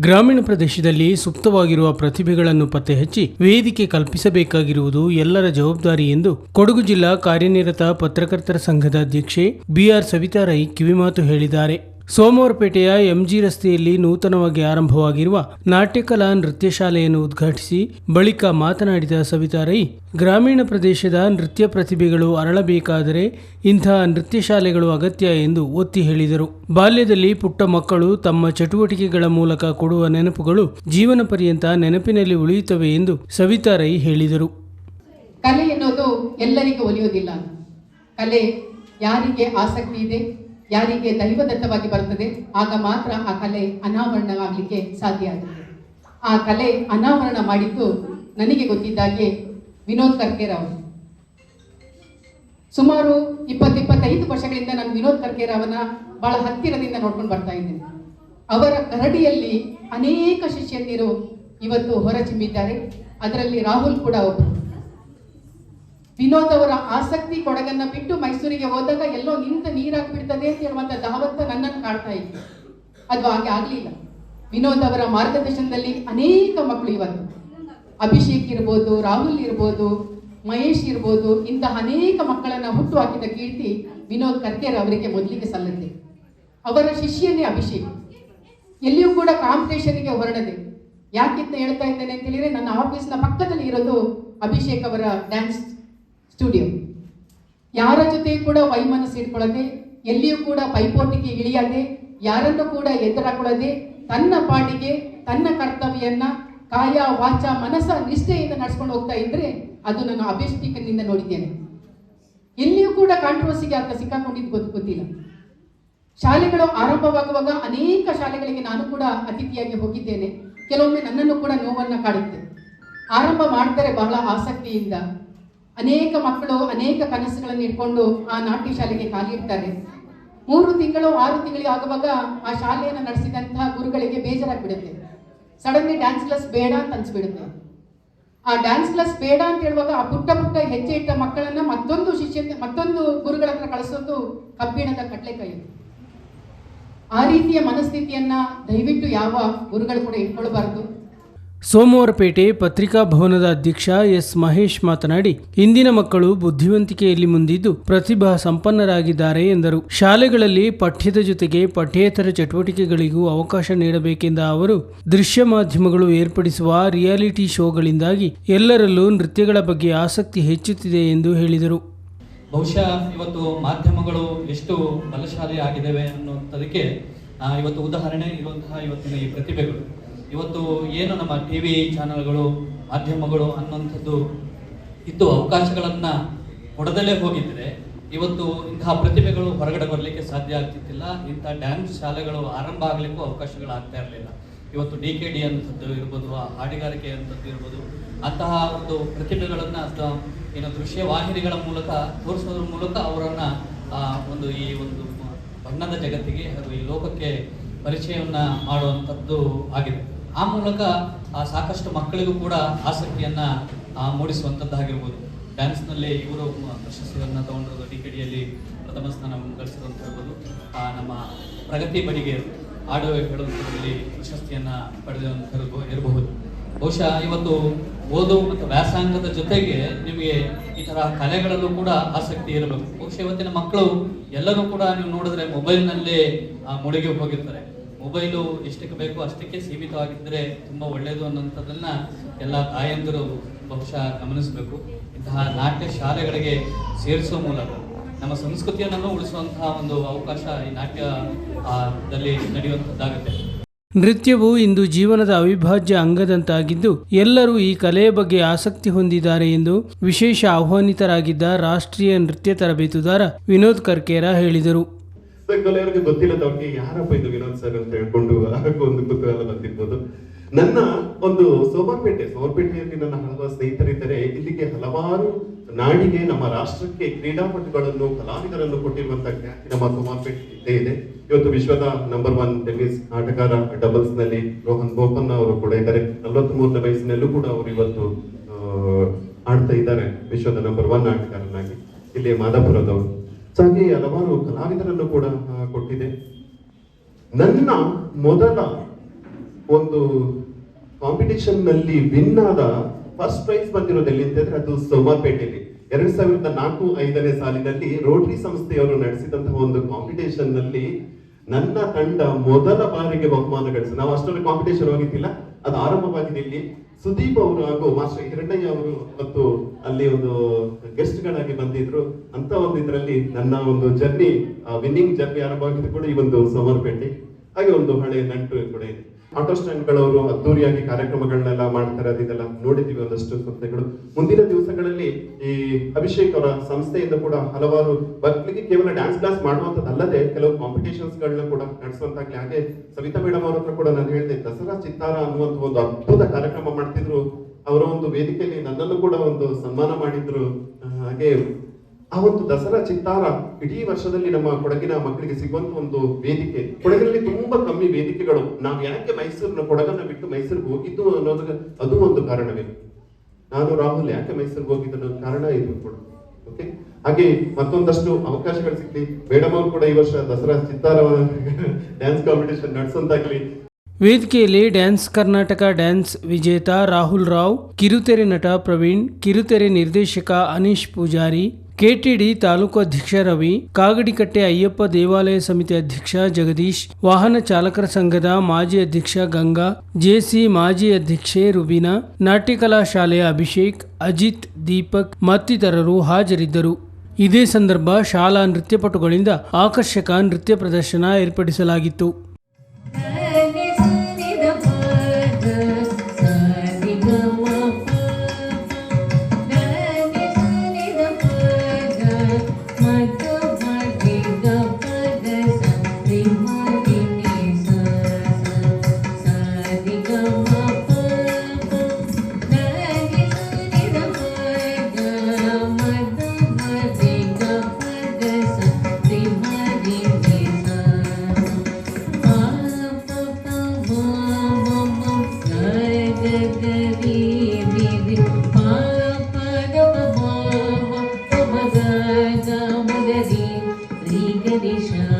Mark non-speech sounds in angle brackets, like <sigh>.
ಗ್ರಾಮೀಣ ಪ್ರದೇಶದಲ್ಲಿ ಸುಪ್ತವಾಗಿರುವ ಪ್ರತಿಭೆಗಳನ್ನು ಪತ್ತೆ ಹಚ್ಚಿ ವೇದಿಕೆ ಕಲ್ಪಿಸಬೇಕಾಗಿರುವುದು ಎಲ್ಲರ ಜವಾಬ್ದಾರಿ ಎಂದು ಕೊಡಗು ಜಿಲ್ಲಾ ಕಾರ್ಯನಿರತ ಪತ್ರಕರ್ತರ ಸಂಘದ ಅಧ್ಯಕ್ಷೆ ಬಿಆರ್ ಸವಿತಾರೈ ಕಿವಿಮಾತು ಹೇಳಿದ್ದಾರೆ. ಸೋಮವಾರಪೇಟೆಯ ಎಂಜಿ ರಸ್ತೆಯಲ್ಲಿ ನೂತನವಾಗಿ ಆರಂಭವಾಗಿರುವ ನಾಟ್ಯಕಲಾ ನೃತ್ಯ ಶಾಲೆಯನ್ನು ಉದ್ಘಾಟಿಸಿ ಬಳಿಕ ಮಾತನಾಡಿದ ಸವಿತಾ ರೈ, ಗ್ರಾಮೀಣ ಪ್ರದೇಶದ ನೃತ್ಯ ಪ್ರತಿಭೆಗಳು ಅರಳಬೇಕಾದರೆ ಇಂತಹ ನೃತ್ಯ ಶಾಲೆಗಳು ಅಗತ್ಯ ಎಂದು ಒತ್ತಿ ಹೇಳಿದರು. ಬಾಲ್ಯದಲ್ಲಿ ಪುಟ್ಟ ಮಕ್ಕಳು ತಮ್ಮ ಚಟುವಟಿಕೆಗಳ ಮೂಲಕ ಕೊಡುವ ನೆನಪುಗಳು ಜೀವನ ಪರ್ಯಂತ ನೆನಪಿನಲ್ಲಿ ಉಳಿಯುತ್ತವೆ ಎಂದು ಸವಿತಾ ರೈ ಹೇಳಿದರು. ಕಲೆ ಎನ್ನುವುದು ಎಲ್ಲರಿಗೂ ಒಲಿಯುವುದಿಲ್ಲ. ಕಲೆ ಯಾರಿಗೆ ಆಸಕ್ತಿ ಇದೆ? ಯಾರಿಗೆ ದೈವದತ್ತವಾಗಿ ಬರುತ್ತದೆ, ಆಗ ಮಾತ್ರ ಆ ಕಲೆ ಅನಾವರಣವಾಗಲಿಕ್ಕೆ ಸಾಧ್ಯ ಆಗುತ್ತೆ ಆ ಕಲೆ ಅನಾವರಣ ಮಾಡಿದ್ದು ನನಗೆ ಗೊತ್ತಿದ್ದಾಗೆ ವಿನೋದ್ ಕರ್ಕೇರ್ ಅವರು. ಸುಮಾರು ಇಪ್ಪತ್ತು ಇಪ್ಪತ್ತೈದು ವರ್ಷಗಳಿಂದ ನಾನು ವಿನೋದ್ ಕರ್ಕೇರ್ ಅವನ ಬಹಳ ಹತ್ತಿರದಿಂದ ನೋಡ್ಕೊಂಡು ಬರ್ತಾ ಇದ್ದೇನೆ. ಅವರ ಕರಡಿಯಲ್ಲಿ ಅನೇಕ ಶಿಷ್ಯಂದಿರು ಇವತ್ತು ಹೊರಚಿಮ್ಮಿದ್ದಾರೆ ಅದರಲ್ಲಿ ರಾಹುಲ್ ಕೂಡ ಒಬ್ಬರು. ವಿನೋದ್ ಅವರ ಆಸಕ್ತಿ ಕೊಡಗನ್ನ ಬಿಟ್ಟು ಮೈಸೂರಿಗೆ ಹೋದಾಗ ಎಲ್ಲೋ ನಿಂತ ನೀರಾಗಿ ಬಿಡ್ತದೆ ಅಂತ ಹೇಳುವಂತ ದಾವತ್ತ ನನ್ನನ್ನು ಕಾಡ್ತಾ ಇತ್ತು. ಅದು ಹಾಗೆ ಆಗ್ಲಿಲ್ಲ. ವಿನೋದ್ ಅವರ ಮಾರ್ಗದರ್ಶನದಲ್ಲಿ ಅನೇಕ ಮಕ್ಕಳು ಇವತ್ತು. ಅಭಿಷೇಕ್ ಇರ್ಬೋದು, ರಾಹುಲ್ ಇರ್ಬೋದು, ಮಹೇಶ್ ಇರ್ಬೋದು, ಇಂತಹ ಅನೇಕ ಮಕ್ಕಳನ್ನ ಹುಟ್ಟು ಹಾಕಿದ ಕೀರ್ತಿ ವಿನೋದ್ ಕರ್ಕೇರ್ ಅವರಿಗೆ ಮೊದಲಿಗೆ ಸಲ್ಲುತ್ತೆ. ಅವರ ಶಿಷ್ಯನೇ ಅಭಿಷೇಕ್. ಎಲ್ಲಿಯೂ ಕೂಡ ಕಾಂಪಿಟೇಷನ್ಗೆ ಹೊರಡದೆ. ಯಾಕಿಂತ ಹೇಳ್ತಾ ಇದ್ದೇನೆ ಅಂತ ಹೇಳಿದ್ರೆ, ನನ್ನ ಆಫೀಸ್ನ ಪಕ್ಕದಲ್ಲಿ ಇರೋದು ಅಭಿಷೇಕ್ ಅವರ ಡ್ಯಾನ್ಸ್ ಸ್ಟುಡಿಯೋ. ಯಾರ ಜೊತೆ ಕೂಡ ವೈಮನಸ್ಸು ಇಟ್ಕೊಳ್ಳದೆ, ಎಲ್ಲಿಯೂ ಕೂಡ ಪೈಪೋಟಿಗೆ ಇಳಿಯದೆ, ಯಾರನ್ನು ಕೂಡ ಎದುರಾಕೊಳ್ಳದೆ, ತನ್ನ ಪಾಡಿಗೆ, ತನ್ನ ಕರ್ತವ್ಯನ್ನ ಕಾಯ ವಾಚ ಮನಸ್ಸ ನಿಷ್ಠೆಯಿಂದ ನಡ್ಸ್ಕೊಂಡು ಹೋಗ್ತಾ ಇದ್ರೆ ಅದು ನಾನು ಅಭಿಷ್ಟಿಕನಿಂದ ನೋಡಿದ್ದೇನೆ. ಎಲ್ಲಿಯೂ ಕೂಡ ಕಾಂಟ್ರವರ್ಸಿಗೆ ಆತ ಸಿಕ್ಕಾಕೊಂಡಿದ್ದು ಗೊತ್ತು ಗೊತ್ತಿಲ್ಲ. ಶಾಲೆಗಳು ಆರಂಭವಾಗುವಾಗ ಅನೇಕ ಶಾಲೆಗಳಿಗೆ ನಾನು ಕೂಡ ಅತಿಥಿಯಾಗಿ ಹೋಗಿದ್ದೇನೆ. ಕೆಲವೊಮ್ಮೆ ನನ್ನನ್ನು ಕೂಡ ನೋವನ್ನ ಕಾಡುತ್ತೆ. ಆರಂಭ ಮಾಡ್ತಾರೆ ಬಹಳ ಆಸಕ್ತಿಯಿಂದ. ಅನೇಕ ಮಕ್ಕಳು, ಅನೇಕ ಕನಸುಗಳನ್ನು ಇಟ್ಕೊಂಡು ಆ ನಾಟ್ಯ ಶಾಲೆಗೆ ಕಾಲಿಡ್ತಾರೆ. ಮೂರು ತಿಂಗಳು, ಆರು ತಿಂಗಳು ಆಗುವಾಗ ಆ ಶಾಲೆಯನ್ನು ನಡೆಸಿದಂತಹ ಗುರುಗಳಿಗೆ ಬೇಜಾರಾಗ್ಬಿಡುತ್ತೆ. ಸಡನ್ಲಿ ಡ್ಯಾನ್ಸ್ ಕ್ಲಾಸ್ ಬೇಡ ಅಂತ ಅನ್ಸ್ಬಿಡುತ್ತೆ. ಆ ಡ್ಯಾನ್ಸ್ ಕ್ಲಾಸ್ ಬೇಡ ಅಂತ ಹೇಳುವಾಗ ಆ ಪುಟ್ಟ ಪುಟ್ಟ ಹೆಜ್ಜೆ ಇಟ್ಟ ಮಕ್ಕಳನ್ನ ಮತ್ತೊಂದು ಶಿಷ್ಯ ಮತ್ತೊಂದು ಗುರುಗಳ ಹತ್ರ ಕಳಿಸೋದು ಕಬ್ಬಿಣದ ಕಡಲೆಕಾಯಿ ಆ ರೀತಿಯ ಮನಸ್ಥಿತಿಯನ್ನ ದಯವಿಟ್ಟು ಯಾವ ಗುರುಗಳು ಕೂಡ ಇಟ್ಕೊಳ್ಬಾರ್ದು. ಸೋಮವಾರಪೇಟೆ ಪತ್ರಿಕಾ ಭವನದ ಅಧ್ಯಕ್ಷ ಎಸ್ ಮಹೇಶ್ ಮಾತನಾಡಿ, ಇಂದಿನ ಮಕ್ಕಳು ಬುದ್ಧಿವಂತಿಕೆಯಲ್ಲಿ ಮುಂದಿದ್ದು ಪ್ರತಿಭಾ ಸಂಪನ್ನರಾಗಿದ್ದಾರೆ ಎಂದರು. ಶಾಲೆಗಳಲ್ಲಿ ಪಠ್ಯದ ಜೊತೆಗೆ ಪಠ್ಯೇತರ ಚಟುವಟಿಕೆಗಳಿಗೂ ಅವಕಾಶ ನೀಡಬೇಕೆಂದ ಅವರು ದೃಶ್ಯ ಮಾಧ್ಯಮಗಳು ಏರ್ಪಡಿಸುವ ರಿಯಾಲಿಟಿ ಶೋಗಳಿಂದಾಗಿ ಎಲ್ಲರಲ್ಲೂ ನೃತ್ಯಗಳ ಬಗ್ಗೆ ಆಸಕ್ತಿ ಹೆಚ್ಚುತ್ತಿದೆ ಎಂದು ಹೇಳಿದರು. ಬಹುಶಃ ಇವತ್ತು ಮಾಧ್ಯಮಗಳು ಎಷ್ಟು ಬಲಶಾಲಿ ಆಗಿದ್ದಾವೆ ಅನ್ನುವಂಥದಕ್ಕೆ ಇವತ್ತು ಉದಾಹರಣೆ ಇರುವಂತಹ ಇವತ್ತಿನ ಈ ಪ್ರತಿಭೆಗಳು. ಇವತ್ತು ಏನು ನಮ್ಮ ಟಿ ವಿ ಚಾನಲ್ಗಳು, ಮಾಧ್ಯಮಗಳು ಅನ್ನುವಂಥದ್ದು ಇದ್ದು ಅವಕಾಶಗಳನ್ನು ಕೊಡದಲ್ಲೇ ಹೋಗಿದ್ರೆ ಇವತ್ತು ಇಂತಹ ಪ್ರತಿಭೆಗಳು ಹೊರಗಡೆ ಬರಲಿಕ್ಕೆ ಸಾಧ್ಯ ಆಗ್ತಿತ್ತಿಲ್ಲ. ಇಂಥ ಡ್ಯಾನ್ಸ್ ಶಾಲೆಗಳು ಆರಂಭ ಆಗಲಿಕ್ಕೂ ಅವಕಾಶಗಳಾಗ್ತಾ ಇರಲಿಲ್ಲ. ಇವತ್ತು ಡಿ ಕೆ ಡಿ ಅಂತದ್ದು ಇರ್ಬೋದು ಹಾಡಿಗಾರಿಕೆ ಅಂತದ್ದು ಇರ್ಬೋದು, ಅಂತಹ ಒಂದು ಪ್ರತಿಭೆಗಳನ್ನು ಅಥವಾ ಏನು ದೃಶ್ಯ ವಾಹಿನಿಗಳ ಮೂಲಕ ತೋರಿಸೋದ್ರ ಮೂಲಕ ಅವರನ್ನು ಒಂದು ಈ ಒಂದು ಬಣ್ಣದ ಜಗತ್ತಿಗೆ, ಹಾಗೂ ಈ ಲೋಕಕ್ಕೆ ಪರಿಚಯವನ್ನ ಮಾಡುವಂಥದ್ದು ಆಗಿದೆ. ಆ ಮೂಲಕ ಸಾಕಷ್ಟು ಮಕ್ಕಳಿಗೂ ಕೂಡ ಆಸಕ್ತಿಯನ್ನ ಡ್ಯಾನ್ಸ್ನಲ್ಲಿ ಇವರು ಪ್ರಶಸ್ತಿಗಳನ್ನ ತಗೊಂಡಿರೋದು ಡಿ ಪ್ರಥಮ ಸ್ಥಾನ ಗಳಿಸಿದಂತ ಹೇಳ್ಬೋದು. ಆ, ನಮ್ಮ ಪ್ರಗತಿ ಬಡಿಗೆ ಆಡುವ ಹೇಳುವಂಥದ್ರಲ್ಲಿ ಪ್ರಶಸ್ತಿಯನ್ನ ಪಡೆದಂತ ಇರಬಹುದು ಬಹುಶಃ ಇವತ್ತು ಓದು ಮತ್ತು ವ್ಯಾಸಾಂಗದ ಜೊತೆಗೆ ನಿಮಗೆ ಈ ತರ ಕಲೆಗಳಲ್ಲೂ ಕೂಡ ಆಸಕ್ತಿ ಇರಬೇಕು. ಬಹುಶಃ ಇವತ್ತಿನ ಮಕ್ಕಳು ಎಲ್ಲರೂ ಕೂಡ ನೀವು ನೋಡಿದ್ರೆ ಮೊಬೈಲ್ನಲ್ಲೇ ಮುಳುಗಿ ಹೋಗಿರ್ತಾರೆ. ಮೊಬೈಲು ಎಷ್ಟಕ್ಕೆ ಬೇಕೋ ಅಷ್ಟಕ್ಕೆ ಸೀಮಿತವಾಗಿದ್ದರೆ ತುಂಬಾ ಒಳ್ಳೆಯದು ಅನ್ನೋಂಥದ್ದನ್ನ ಎಲ್ಲ ತಾಯಂದಿರು ಬಹುಶಃ ಗಮನಿಸಬೇಕು. ಇಂತಹ ನಾಟ್ಯ ಶಾಲೆಗಳಿಗೆ ಸೇರಿಸುವ ಮೂಲಕ ನಮ್ಮ ಸಂಸ್ಕೃತಿಯನ್ನು ಉಳಿಸುವಂತಹ ಒಂದು ಅವಕಾಶ ಈ ನಾಟ್ಯ ಆ, ದಲ್ಲಿ ನಡೆಯುವಂಥದ್ದಾಗುತ್ತೆ. ನೃತ್ಯವು ಇಂದು ಜೀವನದ ಅವಿಭಾಜ್ಯ ಅಂಗದಂತಾಗಿದ್ದು ಎಲ್ಲರೂ ಈ ಕಲೆಯ ಬಗ್ಗೆ ಆಸಕ್ತಿ ಹೊಂದಿದ್ದಾರೆ ಎಂದು ವಿಶೇಷ ಆಹ್ವಾನಿತರಾಗಿದ್ದ ರಾಷ್ಟ್ರೀಯ ನೃತ್ಯ ತರಬೇತುದಾರ ವಿನೋದ್ ಕರ್ಕೇರ ಹೇಳಿದರು. ಕೆಲವರಿಗೆ ಗೊತ್ತಿಲ್ಲದವ್ರಿಗೆ ಯಾರಪ್ಪ ಇದು ವಿನೋದ್ ಸರ್ ಅಂತ ಹೇಳ್ಕೊಂಡು ಒಂದು ಕುತೂಹಲ ಬಂದಿರ್ಬೋದು. ನನ್ನ ಒಂದು ಸೋಮರ್ಪೇಟೆ ಸೋಮರ್ಪೇಟೆಯಲ್ಲಿ ನನ್ನ ಹಲವಾರು ಸ್ನೇಹಿತರಿದ್ದರೆ. ಇಲ್ಲಿಗೆ ಹಲವಾರು ನಾಡಿಗೆ ನಮ್ಮ ರಾಷ್ಟ್ರಕ್ಕೆ ಕ್ರೀಡಾಪಟುಗಳನ್ನು, ಕಲಾವಿದರನ್ನು ಕೊಟ್ಟಿರುವಂತಹ ಖ್ಯಾತಿ ನಮ್ಮ ಸೋಮರ್ಪೇಟೆ ಇದ್ದೇ ಇದೆ. ಇವತ್ತು ವಿಶ್ವದ ನಂಬರ್ ಒನ್ ಟೆನ್ನಿಸ್ ಆಟಗಾರ ಡಬಲ್ಸ್ನಲ್ಲಿ ರೋಹನ್ ಬೋಪನ್ನ ಅವರು ಕೂಡ ಇದ್ದಾರೆ. ನಲವತ್ತ್ ಮೂರನೇ ವಯಸ್ಸಿನಲ್ಲೂ ಕೂಡ ಅವರು ಇವತ್ತು ಆಡ್ತಾ ಇದ್ದಾರೆ. ವಿಶ್ವದ ನಂಬರ್ ಒನ್ ಆಟಗಾರನಾಗಿ ಇಲ್ಲಿ ಮಾದಾಪುರದವರು. ಹಾಗೆ ಹಲವಾರು ಕಲಾವಿದರನ್ನು ಕೂಡ ಕೊಟ್ಟಿದೆ. ನನ್ನ ಮೊದಲ ಒಂದು ಕಾಂಪಿಟೇಷನ್ನಲ್ಲಿ ವಿನ್ ಆದ ಫಸ್ಟ್ ಪ್ರೈಸ್ ಬಂದಿರೋದು ಎಲ್ಲಿ ಅಂತಂದ್ರೆ ಅದು ಸೋಮಾರ್ಪೇಟೆಯಲ್ಲಿ ಎರಡ್ ಸಾವಿರದ ನಾಲ್ಕು ಐದನೇ ಸಾಲಿನಲ್ಲಿ ರೋಟರಿ ಸಂಸ್ಥೆಯವರು ನಡೆಸಿದಂತಹ ಒಂದು ಕಾಂಪಿಟೇಷನ್ನಲ್ಲಿ ನನ್ನ ತಂಡ ಮೊದಲ ಬಾರಿಗೆ ಬಹುಮಾನ ಗಳಿಸಿ ನಾವು ಅಷ್ಟೊಂದು ಕಾಂಪಿಟೇಷನ್ ಹೋಗಿದ್ದಿಲ್ಲ, ಅದು ಆರಂಭವಾಗಿದೆ ಇಲ್ಲಿ. ಸುದೀಪ್ ಅವರು ಹಾಗೂ ಮಾಸ್ಟರ್ ಹಿರಣ್ಣಯ್ಯ ಅವರು ಮತ್ತು ಅಲ್ಲಿ ಒಂದು ಗೆಸ್ಟ್ ಗಳಾಗಿ ಬಂದಿದ್ರು. ಅಂತ ಒಂದು ಇದರಲ್ಲಿ ನನ್ನ ಒಂದು ಜರ್ನಿ ವಿನ್ನಿಂಗ್ ಜರ್ನಿ ಆರಂಭವಾಗಿದ್ದು ಕೂಡ ಈ ಒಂದು ಸೋಮವಾರಪೇಟೆ ಹಾಗೆ ಒಂದು ಹಳೆಯ ನಂಟು ಕೂಡ ಇದೆ. ಆಟೋ ಸ್ಟ್ಯಾಂಡ್ ಗಳವರು ಅದ್ದೂರಿಯಾಗಿ ಕಾರ್ಯಕ್ರಮಗಳನ್ನೆಲ್ಲ ಮಾಡ್ತಾರೆ ಅದೆಲ್ಲ ನೋಡಿದ್ದೀವಿ ಒಂದಷ್ಟು ಸಂಸ್ಥೆಗಳು. ಮುಂದಿನ ದಿವಸಗಳಲ್ಲಿ ಈ ಅಭಿಷೇಕ್ ಅವರ ಸಂಸ್ಥೆಯಿಂದ ಕೂಡ ಹಲವಾರು ಮಕ್ಕಳಿಗೆ ಕೇವಲ ಡ್ಯಾನ್ಸ್ ಕ್ಲಾಸ್ ಮಾಡುವಂತದ್ದಲ್ಲದೆ ಕೆಲವು ಕಾಂಪಿಟೇಷನ್ಸ್ ಗಳನ್ನ ಕೂಡ ನಡೆಸುವಂತಾಗ್ಲಿ. ಹಾಗೆ ಸವಿತಾ ಮೇಡಮ್ ಅವ್ರ ಹತ್ರ ಕೂಡ ನಾನು ಹೇಳಿದೆ, ದಸರಾ ಚಿತ್ತಾರ ಅನ್ನುವಂತ ಒಂದು ಅದ್ಭುತ ಕಾರ್ಯಕ್ರಮ ಮಾಡ್ತಿದ್ರು. ಅವರ ಒಂದು ವೇದಿಕೆಯಲ್ಲಿ ನನ್ನನ್ನು ಕೂಡ ಒಂದು ಸನ್ಮಾನ ಮಾಡಿದ್ರು. ಹಾಗೆ ಆ ಒಂದು ದಸರಾ ಚಿತ್ತಾರ ಇಡೀ ವರ್ಷದಲ್ಲಿ ನಮ್ಮ ಕೊಡಗಿನ ಮಕ್ಕಳಿಗೆ ಸಿಗುವಂತ ಒಂದು ವೇದಿಕೆ. ಕೊಡಗಿನಲ್ಲಿ ತುಂಬಾ ಕಮ್ಮಿ ವೇದಿಕೆಗಳು. ನಾವು ಯಾಕೆ ಮೈಸೂರಿನ ಕೊಡಗನ್ನ ಬಿಟ್ಟು ಮೈಸೂರಿಗೆ ಹೋಗಿದ್ದು ಅನ್ನೋದಕ್ಕೆ ಅದು ಒಂದು ಕಾರಣವೇ. ನಾನು ರಾಹುಲ್ ಯಾಕೆ ಮೈಸೂರಿಗೆ ಹೋಗಿದ್ದು ಕಾರಣ ಇದು. ಕೂಡ ಓಕೆ ಹಾಗೆ ಮತ್ತೊಂದಷ್ಟು ಅವಕಾಶಗಳು ಸಿಗ್ಲಿ. ಮೇಡಮ್ ಅವರು ಕೂಡ ಈ ವರ್ಷ ದಸರಾ ಚಿತ್ತಾರ ಡ್ಯಾನ್ಸ್ ಕಾಂಪಿಟೇಷನ್ <laughs> ನಡೆಸಂತಾಗ್ಲಿ ವೇದಿಕೆಯಲ್ಲಿ ಡ್ಯಾನ್ಸ್ ಕರ್ನಾಟಕ ಡ್ಯಾನ್ಸ್ ವಿಜೇತ ರಾಹುಲ್ ರಾವ್, ಕಿರುತೆರೆ ನಟ ಪ್ರವೀಣ್, ಕಿರುತೆರೆ ನಿರ್ದೇಶಕ ಅನೀಶ್ ಪೂಜಾರಿ ಕೆಟಿಡಿ ತಾಲೂಕು ಅಧ್ಯಕ್ಷ ರವಿ, ಕಾಗಡಿಕಟ್ಟೆ ಅಯ್ಯಪ್ಪ ದೇವಾಲಯ ಸಮಿತಿ ಅಧ್ಯಕ್ಷ ಜಗದೀಶ್, ವಾಹನ ಚಾಲಕರ ಸಂಘದ ಮಾಜಿ ಅಧ್ಯಕ್ಷ ಗಂಗಾ, ಜೆಸಿ ಮಾಜಿ ಅಧ್ಯಕ್ಷೆ ರುಬಿನಾ, ನಾಟ್ಯಕಲಾ ಶಾಲೆಯ ಅಭಿಷೇಕ್, ಅಜಿತ್, ದೀಪಕ್ ಮತ್ತಿತರರು ಹಾಜರಿದ್ದರು. ಇದೇ ಸಂದರ್ಭ ಶಾಲಾ ನೃತ್ಯಪಟುಗಳಿಂದ ಆಕರ್ಷಕ ನೃತ್ಯ ಪ್ರದರ್ಶನ ಏರ್ಪಡಿಸಲಾಗಿತ್ತು. Ragadi, Ragadi